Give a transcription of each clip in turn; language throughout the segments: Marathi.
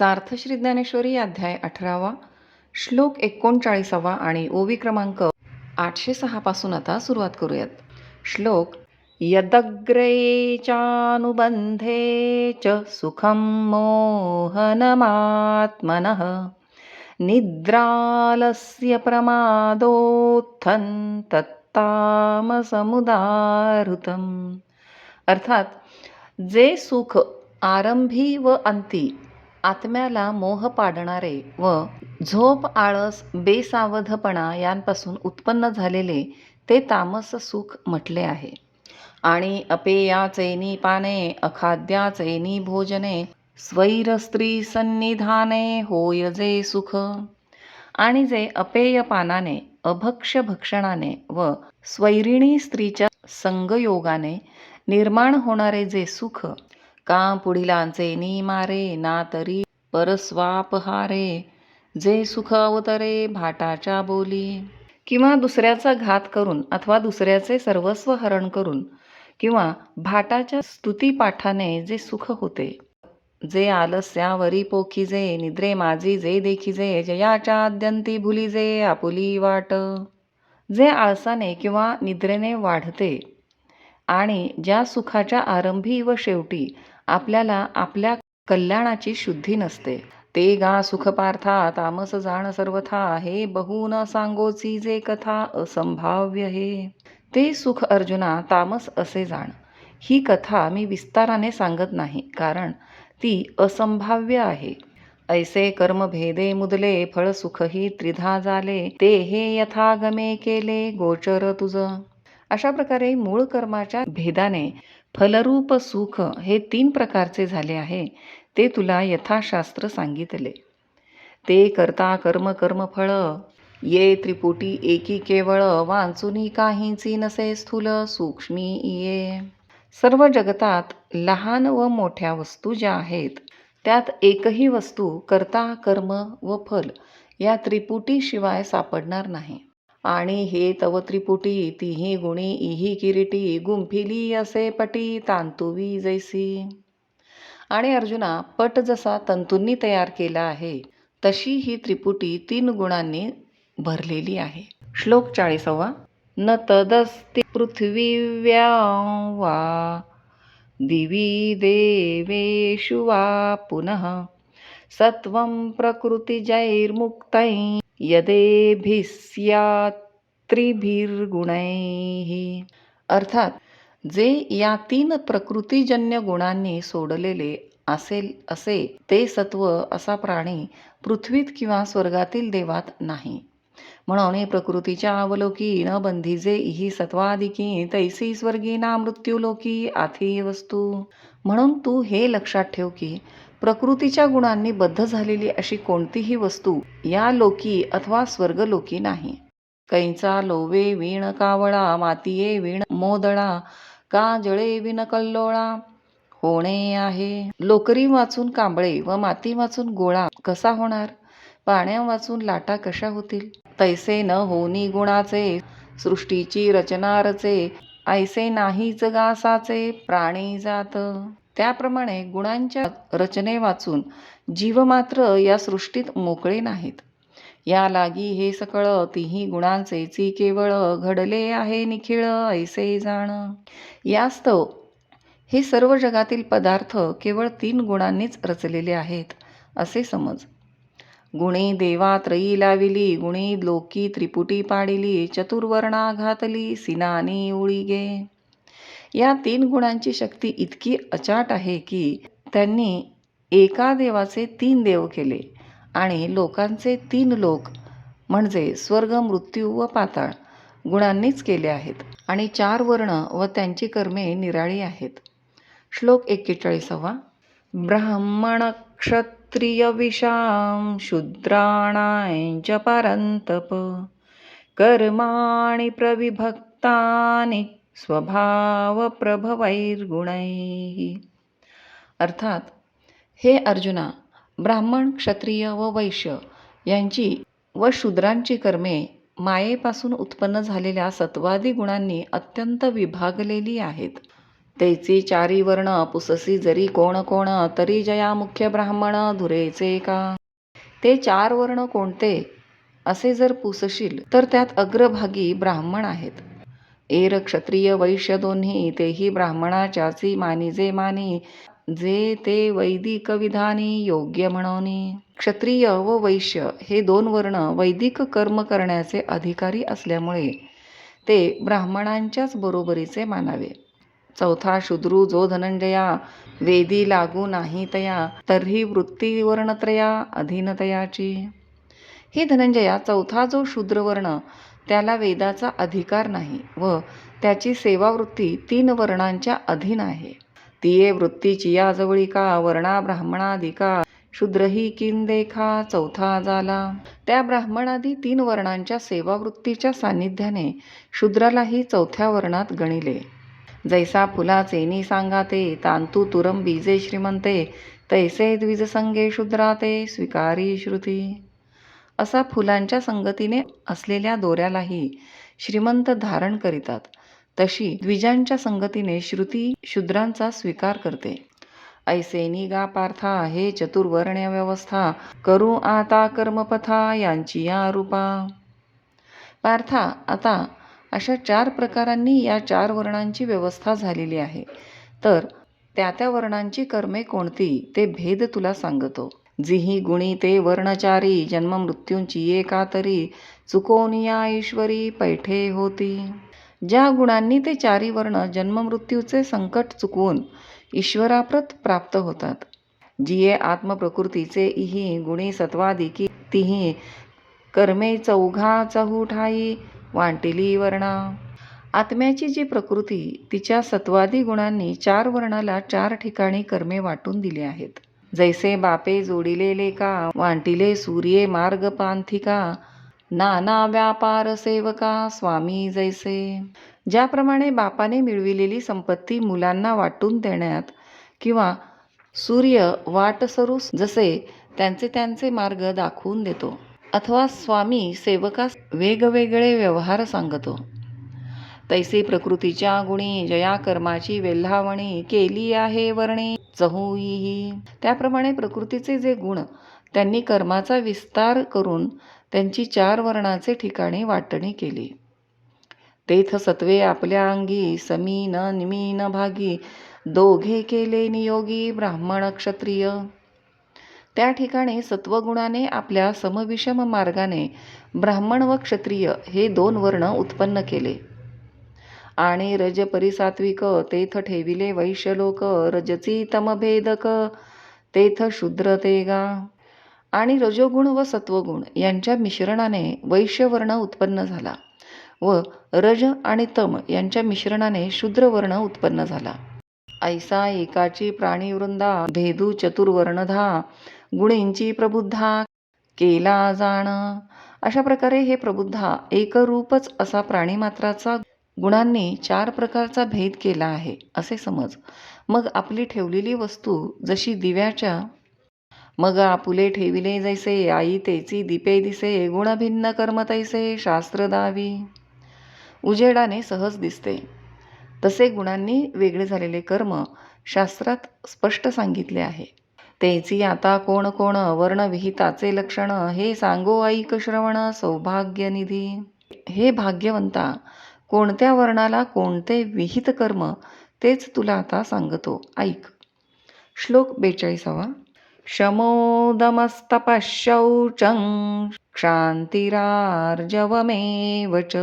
सार्थश्री ज्ञानेश्वरी अध्याय अठरावा श्लोक एकोणचाळीसावा आणि ओवी क्रमांक आठशे सहापासून आता सुरुवात करूयात. श्लोक यदग्रे चानुबंधे च सुखं मोहनमात्मनः निद्रालस्य प्रमादोत्थं तत्तामसमुदाहृतम्। अर्थात जे सुख आरंभी व अंती आत्म्याला मोह पाडणारे व झोप आळस बेसावधपणा यांपासून उत्पन्न झालेले ते तामस सुख म्हटले आहे. आणि अपेयाचे पाने अखाद्याचे भोजने स्वैर स्त्री सन्निधाने होय जे सुख. आणि जे अपेय पानाने अभक्ष्य भक्षणाने व स्वैरिणी स्त्रीच्या संगयोगाने निर्माण होणारे जे सुख का पुढिलांचे नी मारे ना तरी परस्वापहारे जे सुख अवतरे भाटाच्या बोली. किंवा दुसऱ्याचा घात करून अथवा दुसऱ्याचे सर्वस्व हरण करून किंवा भाटाच्या स्तुतीपाठाने जे सुख होते. जे आलस्यावरी पोखीजे निद्रे माझी जे देखीजे जयाच्या आद्यंती भुलीजे आपुली वाट. जे आळसाने किंवा निद्रेने वाढते आणि ज्या सुखाच्या आरंभी व शेवटी आपल्याला आपल्या कल्याणाची शुद्धी नसते. ते गा सुखपार्था तामस जाण सर्वथा हे बहू न सांगोची जे कथा असंभाव्य हे. ते सुख अर्जुना तामस असे जाण. ही कथा मी विस्ताराने सांगत नाही कारण ती असंभाव्य आहे. ऐसे कर्म भेदे मुदले फळ सुखही त्रिधा झाले ते हे यथागमे केले गोचर तुझ. अशा प्रकारे मूळ कर्माच्या भेदाने फलरूप सुख हे तीन प्रकारचे झाले आहे. ते तुला यथाशास्त्र सांगितले. ते करता कर्म कर्मफळ ये त्रिपुटी एकी केवळ. वांचुनी काहींची नसे स्थूल. सूक्ष्मी ये सर्व जगतात लहान व मोठ्या वस्तू ज्या आहेत त्यात एकही वस्तू करता कर्म व फल या त्रिपुटीशिवाय सापडणार नाही. आणि हे तव त्रिपुटी तिही गुणी इही किरीटी गुंफिली असे पटी तांतुवी जैसी. आणि अर्जुना पट जसा तंतूंनी तयार केला आहे तशी ही त्रिपुटी तीन गुणांनी भरलेली आहे. श्लोक चाळीसावा. न तदस्ति पृथ्वीव्या वा दिवी देवेषु वा पुनः सत्वं प्रकृतिजैर्मुक्तै यदेभिस्यात्रिभिर्गुणैः अर्थात जे या तीन प्रकृतीजन्य गुणांनी सोडलेले असेल असे ते सत्व असा प्राणी पृथ्वीत किंवा स्वर्गातील देवात नाही. म्हणून प्रकृतीच्या अवलोकी न बंधीजे इही सत्वादिकी तैसी स्वर्गी ना मृत्यूलोकी आथी वस्तू. म्हणून तू हे लक्षात ठेव की प्रकृतीच्या गुणांनी बद्ध झालेली अशी कोणतीही वस्तू या लोकी अथवा स्वर्गलोकी नाही. कैंचा लोवे वीण कावळा मातीये वीण मोदळा का जळे विण कल्लोळा? होणे आहे. लोकरी वाचून कांबळे व माती वाचून गोळा कसा होणार? पाण्या वाचून लाटा कशा होतील? तैसे न होनी गुणाचे सृष्टीची रचना रचे ऐसे नाहीच गासाचे प्राणी जात. त्याप्रमाणे गुणांच्या रचने वाचून जीव मात्र या सृष्टीत मोकळे नाहीत. या लागी हे सकळ तिही गुणांचेची केवळ घडले आहे निखिळ ऐसे जाण. यास्तव हे सर्व जगातील पदार्थ केवळ तीन गुणांनीच रचलेले आहेत असे समज. गुणी देवा त्रयी लाविली गुणी लोकी त्रिपुटी पाडिली चतुर्वर्णा घातली सिनानी उळीगे. या तीन गुणांची शक्ती इतकी अचाट आहे की त्यांनी एका देवाचे तीन देव केले आणि लोकांचे तीन लोक म्हणजे स्वर्ग मृत्यू व पाताळ गुणांनीच केले आहेत आणि चार वर्ण व त्यांची कर्मे निराळी आहेत. श्लोक एक्केचाळीसावा. ब्राह्मण क्षत्रियविषां विषाम च परन्तप। कर्माणि प्रविभक्तानि स्वभावप्रभवैर्गुणैः। अर्थात हे अर्जुना ब्राह्मण क्षत्रिय व वैश्य यांची व शूद्रांची कर्मे मायेपासून उत्पन्न झालेल्या सत्वादी गुणांनी अत्यंत विभागलेली आहेत. त्याची चारी वर्ण पुससी जरी कोण कोण तरी जया मुख्य ब्राह्मण धुरेचे का? ते चार वर्ण कोणते? असे जर पुसशील तर त्यात अग्रभागी ब्राह्मण आहेत. एर क्षत्रिय वैश्य दोन्ही तेही ब्राह्मणाच्याची मानिजे मानी जे ते वैदिक विधानी योग्य म्हणोनी. क्षत्रिय व वैश्य हे दोन वर्ण वैदिक कर्म करण्याचे अधिकारी असल्यामुळे ते ब्राह्मणांच्याच बरोबरीचे मानावे. चौथा शूद्रू जो धनंजया वेदी लागू नाही तया तर्ही वृत्ती वर्णत्रया अधीनतयाची. हे धनंजया चौथा जो शूद्रवर्ण त्याला वेदाचा अधिकार नाही व त्याची सेवावृत्ती तीन वर्णांच्या अधीन आहे. तिये वृत्तीची याजवळी का वर्णा ब्राह्मणादिका शूद्रही किन देखा चौथा झाला त्या ब्राह्मणादी तीन वर्णांच्या सेवावृत्तीच्या सान्निध्याने शूद्रालाही चौथ्या वर्णात गणिले. जैसा फुलाचे नि सांगाते तांतू तुरम बीजे श्रीमंते तैसे द्विजसंगे शूद्राते स्वीकारी श्रुती. असा फुलांच्या संगतीने असलेल्या दोऱ्यालाही श्रीमंत धारण करीतात. तशी द्विजांच्या संगतीने श्रुती शूद्रांचा स्वीकार करते. ऐसे निगा पार्था हे चतुर्वर्ण्य व्यवस्था करू आता कर्मपथा यांची या रूपा. पार्था आता अशा चार प्रकारांनी या चार वर्णांची व्यवस्था झालेली आहे. तर त्या त्या वर्णांची कर्मे कोणती ते भेद तुला सांगतो. जिही गुणी ते वर्णचारी जन्म मृत्यूंची एका तरी चुकोनिया ईश्वरी पैठे होती. ज्या गुणांनी ते चारी वर्ण जन्ममृत्यूचे संकट चुकवून ईश्वराप्रत प्राप्त होतात. जिये आत्मप्रकृतीचे इही गुणी सत्वादिकी तिही कर्मे चौघा चहूठाई वांटिली वर्णा. आत्म्याची जी प्रकृती तिच्या सत्वादी गुणांनी चार वर्णाला चार ठिकाणी कर्मे वाटून दिली आहेत. जैसे बापे जोडिलेले का वांटिले सूर्ये मार्ग पांथिका नाना व्यापार सेवका स्वामी जैसे. ज्याप्रमाणे बापाने मिळविलेली संपत्ती मुलांना वाटून देण्यात किंवा सूर्य वाटसरूस जसे त्यांचे त्यांचे मार्ग दाखवून देतो. अथवा स्वामी सेवकास वेगवेगळे व्यवहार सांगतो. तैसे प्रकृतीच्या गुणी जया कर्माची वेल्हावणी केली आहे वर्णे. चहुईही त्याप्रमाणे प्रकृतीचे जे गुण त्यांनी कर्माचा विस्तार करून त्यांची चार वर्णाचे ठिकाणी वाटणी केली. तेथ सत्वे आपल्या अंगी समी निमीन भागी दोघे केले नियोगी ब्राह्मण क्षत्रिय. त्या ठिकाणी सत्वगुणाने आपल्या समविषम मार्गाने ब्राह्मण व क्षत्रिय हे दोन वर्ण उत्पन्न केले. आणि रज परिसात्विक तेथ ठेविले वैश्यलोक रजची तमभेदक तेथ शूद्र तेगा. आणि रजोगुण व सत्वगुण यांच्या मिश्रणाने वैश्यवर्ण उत्पन्न झाला व रज आणि तम यांच्या मिश्रणाने शूद्रवर्ण उत्पन्न झाला. ऐसा एकाची प्राणीवृंदा भेदू चतुर्वर्णधा गुणींची प्रबुद्धा केला जाण. अशा प्रकारे हे प्रबुद्धा एकरूपच असा प्राणीमात्राचा गुणांनी चार प्रकारचा भेद केला आहे असे समज. मग आपली ठेवलेली वस्तू जशी दिव्याच्या मग आपुले ठेविले जैसे आई तेची दीपे दिसे गुणभिन्न कर्म तैसे शास्त्र दावी. उजेडाने सहज दिसते. तसे गुणांनी वेगळे झालेले कर्म शास्त्रात स्पष्ट सांगितले आहे. तेची आता कोण कोण वर्णविहिताचे लक्षण हे सांगो ऐक श्रवण सौभाग्यनिधी. हे भाग्यवंता कोणत्या वर्णाला कोणते विहित कर्म तेच तुला आता सांगतो. ऐक. श्लोक बेचाळीसावा. शमोदमस्तपशौचं क्षान्तिरार्जवमेव च.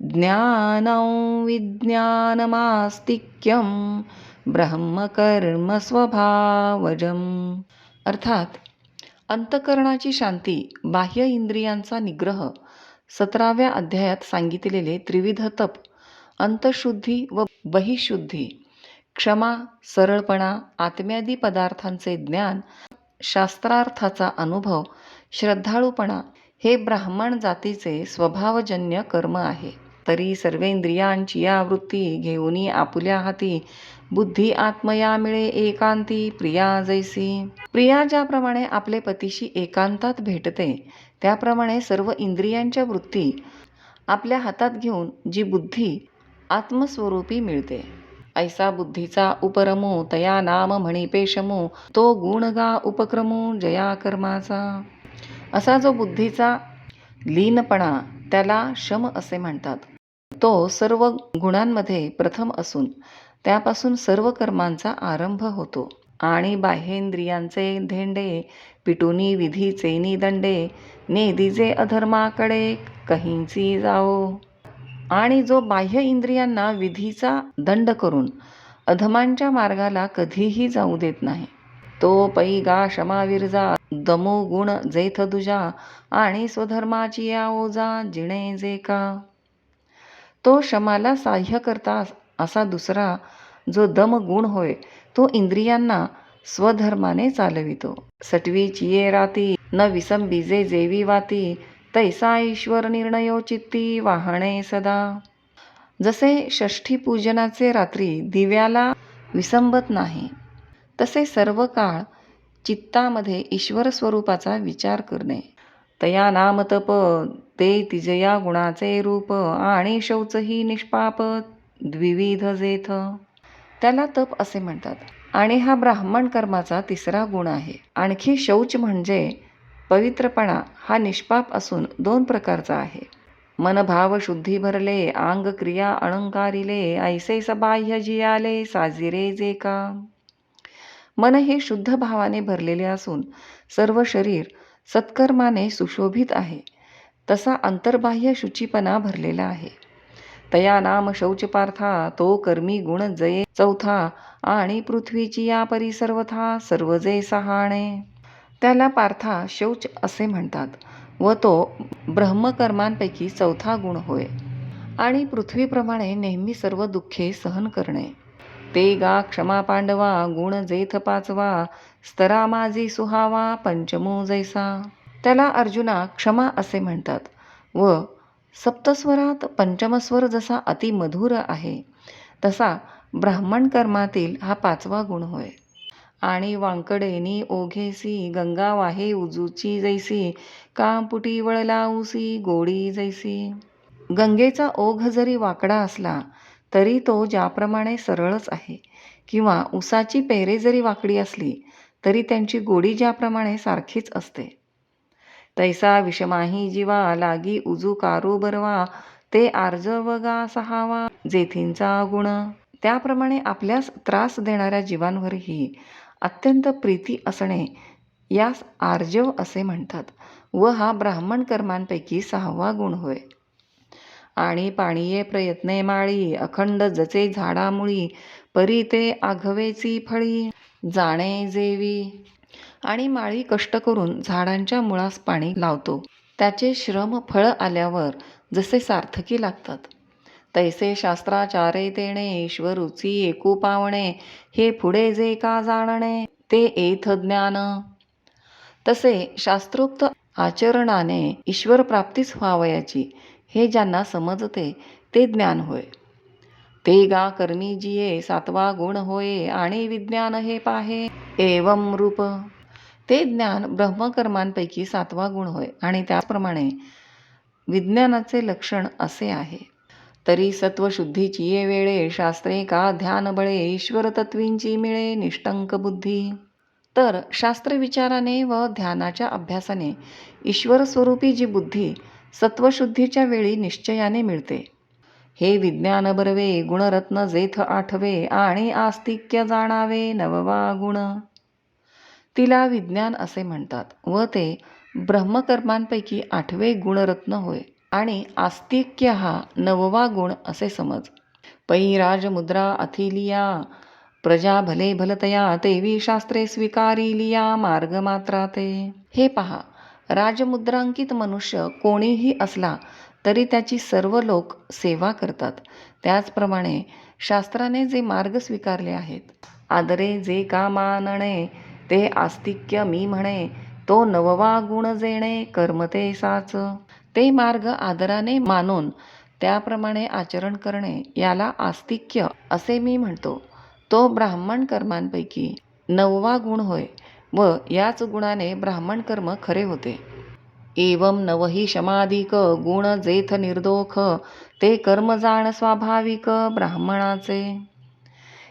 ज्ञानं विज्ञानमास्तिक्यं ब्रह्मकर्मस्वभावजम्. अर्थात अंतकरणाची शांती बाह्य इंद्रियांचा निग्रह. सतराव्या अध्यायात सांगितलेले त्रिविध तप अंतशुद्धी व बहिशुद्धी क्षमा सरळपणा आत्म्यादी पदार्थांचे ज्ञान शास्त्रार्थाचा अनुभव श्रद्धाळूपणा हे ब्राह्मण जातीचे स्वभावजन्य कर्म आहे. तरी सर्वेंद्रियांची या वृत्ती घेऊनी आपुल्या हाती. बुद्धी आत्मया मिळे एकांती प्रिया जैसी. प्रिया ज्याप्रमाणे आपले पतीशी एकांतात भेटते त्याप्रमाणे सर्व इंद्रियांच्या वृत्ती आपल्या हातात घेऊन जी बुद्धी आत्मस्वरूपी मिळते. ऐसा बुद्धीचा उपरमो तया नाम म्हणिपेशमु तो गुणगा उपक्रमो उपक्रमू जया कर्माचा. असा जो बुद्धीचा लीनपणा त्याला शम असे म्हणतात. तो सर्व गुणांमध्ये प्रथम असून त्यापासून सर्व कर्मांचा आरंभ होतो. आणि बाह्येंद्रियांचे धेंडे पिटुनी विधीचे दंडे नेदीजे अधर्माकडे कहींची जाओ. आणि जो बाह्य इंद्रियांना विधीचा दंड करून अधमांच्या मार्गाला कधीही जाऊ देत नाही. तो पै गा क्षमा दमो गुण जेथ दुजा आणि स्वधर्माची या ओजा जिणे जे का. तो शमाला साह्य करता असा दुसरा जो दम गुण होय तो इंद्रियांना स्वधर्माने चालवितो. सटवी चिये राती न विसंबीजे जेवी वाती तैसा ईश्वर निर्णयो चित्ती वाहणे सदा. जसे षष्ठी पूजनाचे रात्री दिव्याला विसंबत नाही तसे सर्व काळ चित्तामध्ये ईश्वर स्वरूपाचा विचार करणे. तया नाम तप ते तिजया गुणाचे रूप आणि शौच ही निष्पाप द्विविध जेथ. त्याला तप असे म्हणतात. आणि हा ब्राह्मण कर्माचा तिसरा गुण आहे. आणखी शौच म्हणजे पवित्रपणा. हा निष्पाप असून दोन प्रकारचा आहे. मनभाव शुद्धी भरले आंग क्रिया अलंकारिले ऐसे सबाह्य जियाले साजिरे जे का. मन हे शुद्ध भावाने भरलेले असून सर्व शरीर सत्कर्माने सुशोभित आहे. तसा अंतर्बाह्य शुचीपणा भरलेला आहे. तया नाम शौचपार्था तो कर्मी गुण जये चौथा आणि पृथ्वीची या परिसर्वथा सर्व जे सहाणे. त्याला पार्था शौच असे म्हणतात व तो ब्रह्मकर्मांपैकी चौथा गुण होय. आणि पृथ्वीप्रमाणे नेहमी सर्व दुःखे सहन करणे. ते गा क्षमा पांडवा गुण जेथ पाचवा स्तरा माझी सुहावा पंचमो जैसा. त्याला अर्जुना क्षमा असे म्हणतात व सप्तस्वरात पंचमस्वर जसा अतिमधुर आहे तसा ब्राह्मण कर्मातील हा पाचवा गुण होय. आणि वांकडेनी ओघेसी गंगा वाहे उजूची जैसी कामपुटी वळलाऊसी गोडी जैसी. गंगेचा ओघ जरी वाकडा असला तरी तो ज्याप्रमाणे सरळच आहे. किंवा उसाची पेरे जरी वाकडी असली तरी त्यांची गोडी ज्याप्रमाणे सारखीच असते. तैसा विषमाही जीवा लागी उजू कारू बरवा ते आर्जवगा सहावा जेथींचा गुण. त्याप्रमाणे आपल्यास त्रास देणाऱ्या जीवांवरही अत्यंत प्रीती असणे यास आर्जव असे म्हणतात. व हा ब्राह्मण कर्मांपैकी सहावा गुण होय. आणि पाणीये प्रयत्ने माळी अखंड जचे झाडामुळी परी ते आघवेची फळी जाणे जेवी. आणि माळी कष्ट करून झाडांच्या मुळास पाणी लावतो. त्याचे श्रम फळ आल्यावर जसे सार्थकी लागतात. तैसे शास्त्राचारे तेणे ईश्वरुची एकू पावणे हे पुढे जे का जाणणे ते एथ ज्ञान. तसे शास्त्रोक्त आचरणाने ईश्वर प्राप्तीच व्हावयाची हे ज्यांना समजते ते ज्ञान होय. ते गा कर्मी जिये सातवा गुण होय आणि विज्ञान हे पाहे. एवम रूप. ते ज्ञान ब्रह्मकर्मांपैकी सातवा गुण होय आणि त्याप्रमाणे विज्ञानाचे लक्षण असे आहे. तरी सत्वशुद्धीची ये वेळे शास्त्रे का ध्यान बळे ईश्वर तत्वींची मिळे निष्टंक बुद्धी. तर शास्त्र विचाराने व ध्यानाच्या अभ्यासाने ईश्वर स्वरूपी जी बुद्धी सत्वशुद्धीच्या वेळी निश्चयाने मिळते. हे विज्ञान बरवे गुणरत्न जेथ आठवे आणि आस्तिक्य जाणावे नववा गुण तिला विज्ञान असे म्हणतात व ते ब्रह्मकर्मांपैकी आठवे गुणरत्न होय आणि आस्तिक्य हा नववा गुण असे समज. पै राजमुद्रा अथिलिया प्रजा भले भलतया तेवी शास्त्रे स्वीकारिलिया मार्ग मात्रा ते. हे पहा. राजमुद्रांकित मनुष्य कोणीही असला तरी त्याची सर्व लोक सेवा करतात. त्याचप्रमाणे शास्त्राने जे मार्ग स्वीकारले आहेत आदरे जे का मानणे ते आस्तिक्य मी म्हणे तो नववा गुण जेणे कर्मते साच. ते मार्ग आदराने मानून त्याप्रमाणे आचरण करणे याला आस्तिक्य असे मी म्हणतो. तो ब्राह्मण कर्मांपैकी नववा गुण होय. व याच गुणाने ब्राह्मण कर्म खरे होते. एवम नवही शमाधिक गुण जेथ निर्दोख ते कर्म जाण स्वाभाविक ब्राह्मणाचे.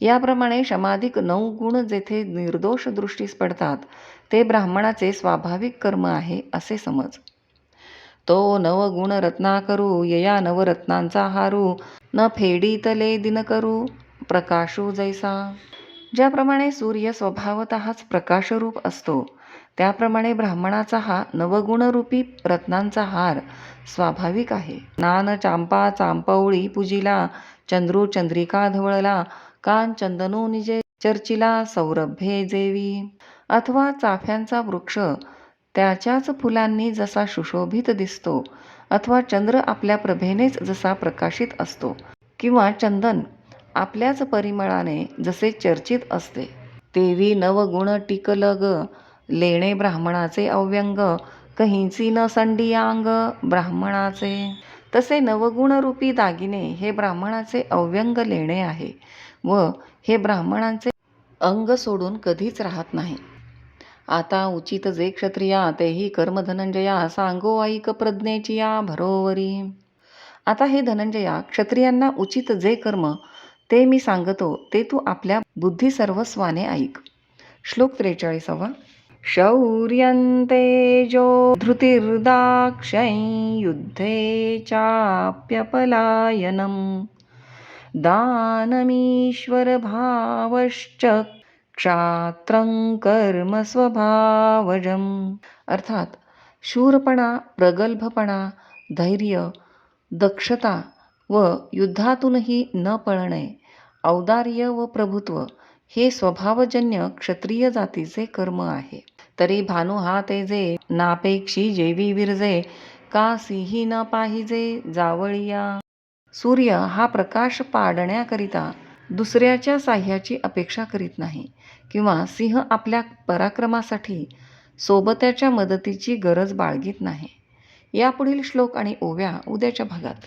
याप्रमाणे शमाधिक नऊ गुण जेथे निर्दोष दृष्टीस पडतात ते ब्राह्मणाचे स्वाभाविक कर्म आहे असे समज. तो नवगुण रत्नाकरू यया नवरत्नांचा हारू न फेडीतले दिनकरू प्रकाशू जैसा. ज्याप्रमाणे सूर्य स्वभावतःच प्रकाशरूप असतो त्याप्रमाणे ब्राह्मणाचा हा नवगुणरूपी रत्नांचा हार स्वाभाविक आहे. नान चांपा चांपवळी पूजिला चंद्रू चंद्रिका धवळला कान चंदनू निजे चर्चिला सौरभ्ये जेवी. अथवा चाफ्यांचा वृक्ष त्याच्याच फुलांनी जसा सुशोभित दिसतो अथवा चंद्र आपल्या प्रभेनेच जसा प्रकाशित असतो किंवा चंदन आपल्याच परिमळाने जसे चर्चित असते तेवी नवगुण टिकलग लेणे ब्राह्मणाचे अव्यंग कहींची न संडियांग ब्राह्मणाचे. तसे नवगुणरूपी दागिने हे ब्राह्मणाचे अव्यंग लेणे आहे व हे ब्राह्मणांचे अंग सोडून कधीच राहत नाही. आता उचित जे क्षत्रिया तेही कर्म धनंजया सांगो ऐक प्रज्ञेची या भरोवरी. आता हे धनंजया क्षत्रियांना उचित जे कर्म ते मी सांगतो ते तू आपल्या बुद्धी सर्वस्वाने ऐक. श्लोक त्रेचाळीसावा. शौर्यंतेजो धृतिर्दाक्षै युद्धे चाप्यपलायनं दानमीश्वरभावश्च क्षात्रं कर्म स्वभावजम्। अर्थात शूरपणा प्रगल्भपणा धैर्य दक्षता व युद्धातूनही न पळणे औदार्य व प्रभुत्व हे स्वभावजन्य क्षत्रिय जातीचे कर्म आहे. तरी भानू हा तेजे नापेक्षी जेवी विरजे का सिंही न पाहिजे जावळिया? सूर्य हा प्रकाश पाडण्याकरिता दुसऱ्याच्या साह्याची अपेक्षा करीत नाही किंवा सिंह आपल्या पराक्रमासाठी सोबत्याच्या मदतीची गरज बाळगीत नाही. यापुढील श्लोक आणि ओव्या उद्याच्या भागात.